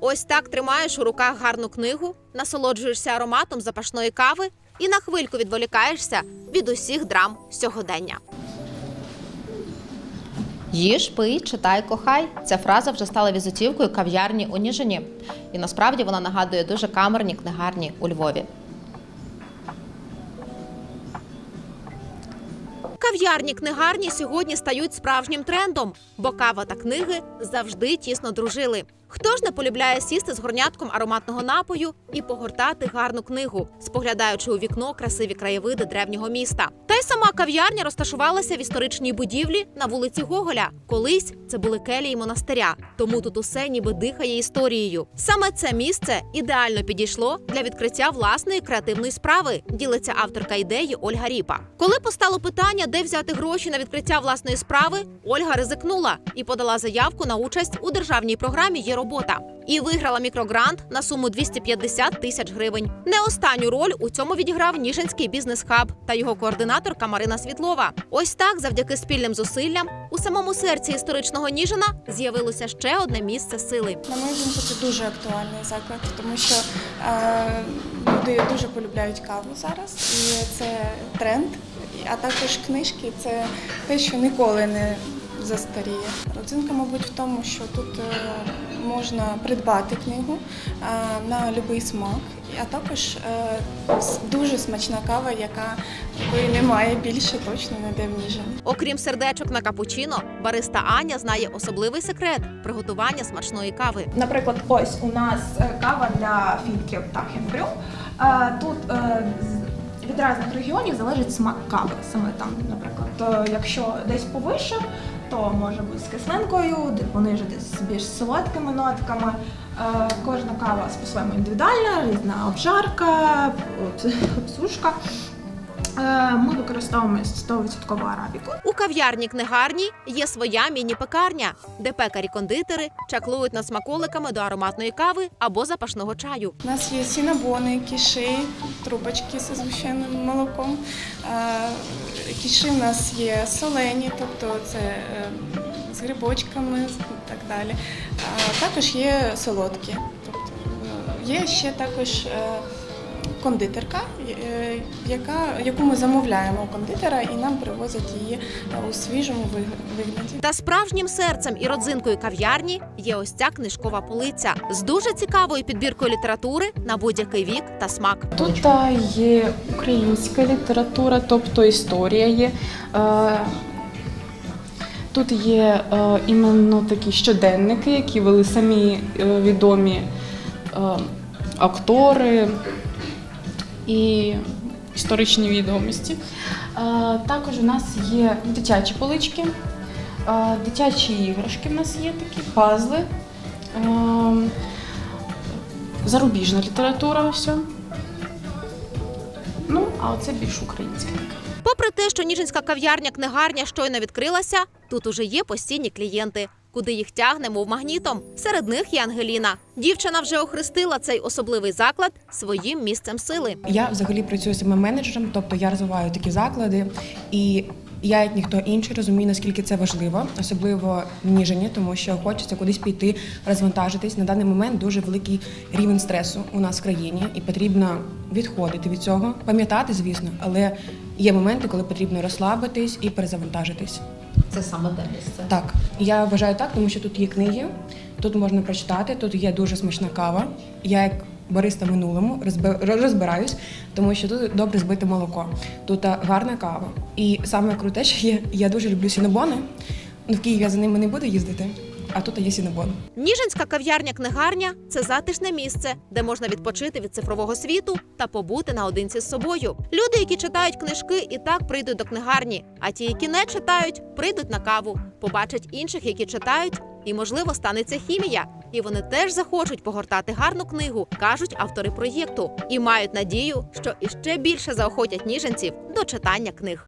Ось так тримаєш у руках гарну книгу, насолоджуєшся ароматом запашної кави і на хвильку відволікаєшся від усіх драм сьогодення. Їж, пий, читай, кохай. Ця фраза вже стала візитівкою кав'ярні у Ніжині. І насправді вона нагадує дуже камерні книгарні у Львові. Кав'ярні книгарні сьогодні стають справжнім трендом, бо кава та книги завжди тісно дружили. Хто ж не полюбляє сісти з горнятком ароматного напою і погортати гарну книгу, споглядаючи у вікно красиві краєвиди древнього міста? Та й сама кав'ярня розташувалася в історичній будівлі на вулиці Гоголя. Колись це були келії монастиря, тому тут усе ніби дихає історією. Саме це місце ідеально підійшло для відкриття власної креативної справи. Ділиться авторка ідеї Ольга Ріпа. Коли постало питання, де взяти гроші на відкриття власної справи, Ольга ризикнула і подала заявку на участь у державній програмі Є робота і виграла мікрогрант на суму 250 тисяч гривень. Не останню роль у цьому відіграв Ніжинський бізнес-хаб та його координаторка Марина Світлова. Ось так, завдяки спільним зусиллям, у самому серці історичного Ніжина з'явилося ще одне місце сили. На мою думку, це дуже актуальний заклад, тому що е, люди дуже полюбляють каву зараз, і це тренд. А також книжки це те, що ніколи не застаріє. Родзинка, мабуть, в тому, що тут е, можна придбати книгу е, на будь-який смак, а також е, дуже смачна кава, яка якої немає більше точно ніде в Ніжині. Окрім сердечок на капучино, бариста Аня знає особливий секрет приготування смачної кави. Наприклад, ось у нас кава для фінків та хенбрю. Е, Тут від різних регіонів залежить смак кави. Саме там, наприклад, То якщо десь повише, то може бути з кислинкою, пониже десь більш солодкими нотками. Е, Кожна кава по-своєму індивідуальна, різна обжарка, об- обсушка. Е, Ми використовуємо 100% арабіку. У кав'ярні книгарні є своя міні-пекарня, де пекарі-кондитери чаклують над смаколиками до ароматної кави або запашного чаю. У нас є сінабони, кіши, трубочки з звичайним молоком. Е, Кіши в нас є солені, тобто це е, з грибочками і так далі. Також є солодкі. Тобто є ще також кондитерка, е, яка, яку ми замовляємо у кондитера і нам привозять її е, у свіжому вигляді. Та справжнім серцем і родзинкою кав'ярні є ось ця книжкова полиця з дуже цікавою підбіркою літератури на будь-який вік та смак. Тут є українська література, тобто історія є. Е, Тут є е, іменно такі щоденники, які вели самі е, відомі е, актори і історичні відомості. Е, Також у нас є дитячі полички, е, дитячі іграшки в нас є такі, пазли, е, зарубіжна література, все. Ну, а оце більш українська. Попри те, що Ніжинська кав'ярня книгарня щойно відкрилася, тут уже є постійні клієнти, куди їх тягне, мов магнітом. Серед них є Ангеліна. Дівчина вже охрестила цей особливий заклад своїм місцем сили. Я взагалі працюю саме менеджером, тобто я розвиваю такі заклади, і я, як ніхто інший, розумію, наскільки це важливо, особливо в Ніжині, тому що хочеться кудись піти, розвантажитись. На даний момент дуже великий рівень стресу у нас в країні, і потрібно відходити від цього, пам'ятати, звісно, але є моменти, коли потрібно розслабитись і перезавантажитись. Це саме те місце. Так, я вважаю так, тому що тут є книги, тут можна прочитати, тут є дуже смачна кава. Я як бариста минулому розбираюсь, тому що тут добре збите молоко. Тут гарна кава. І саме круте, що є, я дуже люблю сінобони. Ну, в Києві я за ними не буду їздити, а тут є сінобон. Ніжинська кав'ярня-книгарня це затишне місце, де можна відпочити від цифрового світу та побути наодинці з собою. Люди, які читають книжки, і так прийдуть до книгарні. А ті, які не читають, прийдуть на каву, побачать інших, які читають, і можливо станеться хімія. І вони теж захочуть погортати гарну книгу, кажуть автори проєкту, і мають надію, що іще більше заохотять ніженців до читання книг.